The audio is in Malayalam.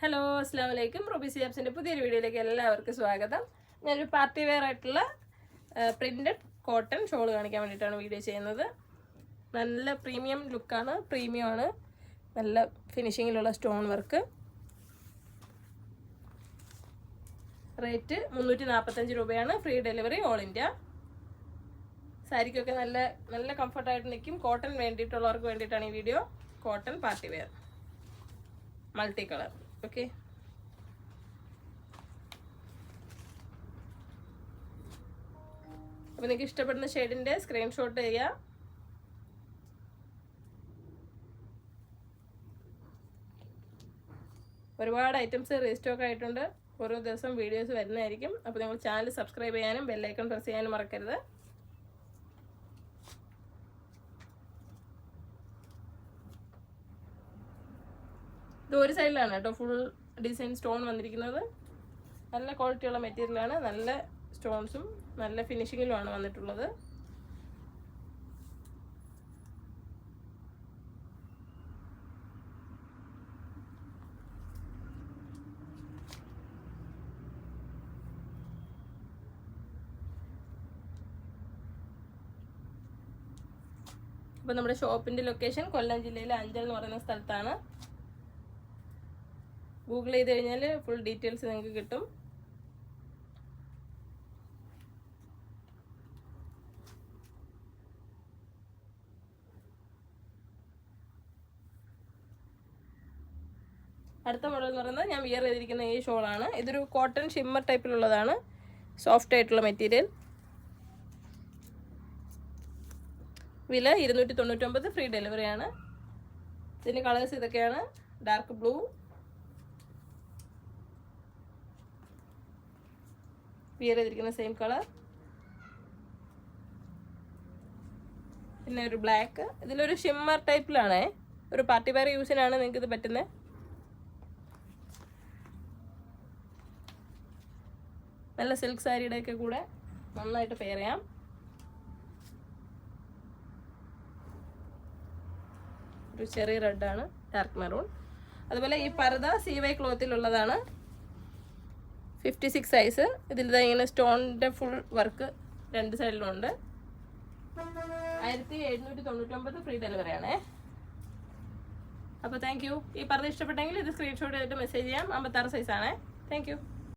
ഹലോ അസ്സാം വലൈക്കും റൂബി സിയാബ്സിന്റെ പുതിയൊരു വീഡിയോയിലേക്ക് എല്ലാവർക്കും സ്വാഗതം. ഞാനൊരു പാർട്ടി വെയർ ആയിട്ടുള്ള പ്രിന്റഡ് കോട്ടൺ ഷോൾ കാണിക്കാൻ വേണ്ടിയിട്ടാണ് വീഡിയോ ചെയ്യുന്നത്. നല്ല പ്രീമിയം ലുക്കാണ് പ്രീമിയം ആണ്. നല്ല ഫിനിഷിങ്ങിലുള്ള സ്റ്റോൺ വർക്ക് റേറ്റ് മുന്നൂറ്റി നാൽപ്പത്തഞ്ച് രൂപയാണ്. ഫ്രീ ഡെലിവറി ഓൾ ഇന്ത്യ സാരിക്കൊക്കെ നല്ല നല്ല കംഫർട്ടായിട്ട് നിൽക്കും. കോട്ടൺ വേണ്ടിയിട്ടുള്ളവർക്ക് വേണ്ടിയിട്ടാണ് ഈ video cotton party wear multi colour okay അപ്പോൾ നിങ്ങൾക്ക് ഇഷ്ടപ്പെടുന്ന ഷെയ്ഡിന്റെ സ്ക്രീൻഷോട്ട് ചെയ്യുക ഒരുപാട് ഐറ്റംസ് റീസ്റ്റോക്ക് ആയിട്ടുണ്ട്. ഓരോ ദിവസം വീഡിയോസ് വരുന്നതായിരിക്കും. അപ്പോൾ നിങ്ങൾ ചാനൽ സബ്സ്ക്രൈബ് ചെയ്യാനും ബെല്ലൈക്കൺ പ്രസ് ചെയ്യാനും മറക്കരുത്. ഇത് ഒരു സൈഡിലാണ് കേട്ടോ. ഫുൾ ഡിസൈൻ സ്റ്റോൺ വന്നിരിക്കുന്നത്. നല്ല ക്വാളിറ്റിയുള്ള മെറ്റീരിയലാണ് നല്ല സ്റ്റോൺസും നല്ല ഫിനിഷിങ്ങിലുമാണ് വന്നിട്ടുള്ളത്. അപ്പോൾ നമ്മുടെ ഷോപ്പിന്റെ ലൊക്കേഷൻ കൊല്ലം ജില്ലയിലെ അഞ്ചൽ എന്ന് പറയുന്ന സ്ഥലത്താണ്. ഗൂഗിൾ ചെയ്ത് കഴിഞ്ഞാൽ ഫുൾ ഡീറ്റെയിൽസ് നിങ്ങൾക്ക് കിട്ടും. അടുത്ത മോഡൽ എന്ന് പറയുന്നത് ഞാൻ വിയർ ചെയ്തിരിക്കുന്ന ഈ ഷോളാണ് ഇതൊരു കോട്ടൺ ഷിമ്മർ ടൈപ്പിലുള്ളതാണ് സോഫ്റ്റ് ആയിട്ടുള്ള മെറ്റീരിയൽ വില ഇരുന്നൂറ്റി തൊണ്ണൂറ്റൊമ്പത് ഫ്രീ ഡെലിവറിയാണ് ഇതിന്റെ കളേഴ്സ് ഇതൊക്കെയാണ്. ഡാർക്ക് ബ്ലൂ വിയർ ചെയ്തിരിക്കുന്ന സെയിം കളർ പിന്നെ ഒരു ബ്ലാക്ക് ഇതിലൊരു ഷിമ്മർ ടൈപ്പിലാണേ ഒരു പാർട്ടി വെയർ യൂസിനാണ് നിങ്ങൾക്ക് ഇത് പറ്റുന്നത് നല്ല സിൽക്ക് സാരിയുടെ ഒക്കെ കൂടെ നന്നായിട്ട് പെയർ ചെയ്യാം. ഒരു ചെറിയ റെഡാണ് ഡാർക്ക് മെറൂൺ അതുപോലെ ഈ പർദ സി വൈ ക്ലോത്തിലുള്ളതാണ് ഫിഫ്റ്റി സിക്സ് സൈസ് ഇതിൽ ഇങ്ങനെ സ്റ്റോണിന്റെ ഫുൾ വർക്ക് രണ്ട് സൈഡിലുണ്ട് ആയിരത്തി എഴുന്നൂറ്റി തൊണ്ണൂറ്റൊമ്പത് ഫ്രീ ഡെലിവറി അപ്പോൾ താങ്ക് യു ഈ പറഞ്ഞ ഇഷ്ടപ്പെട്ടെങ്കിൽ ഇത് സ്ക്രീൻഷോട്ട് ചെയ്തിട്ട് മെസ്സേജ് ചെയ്യാം. അമ്പത്താറ് സൈസാണേ താങ്ക് യു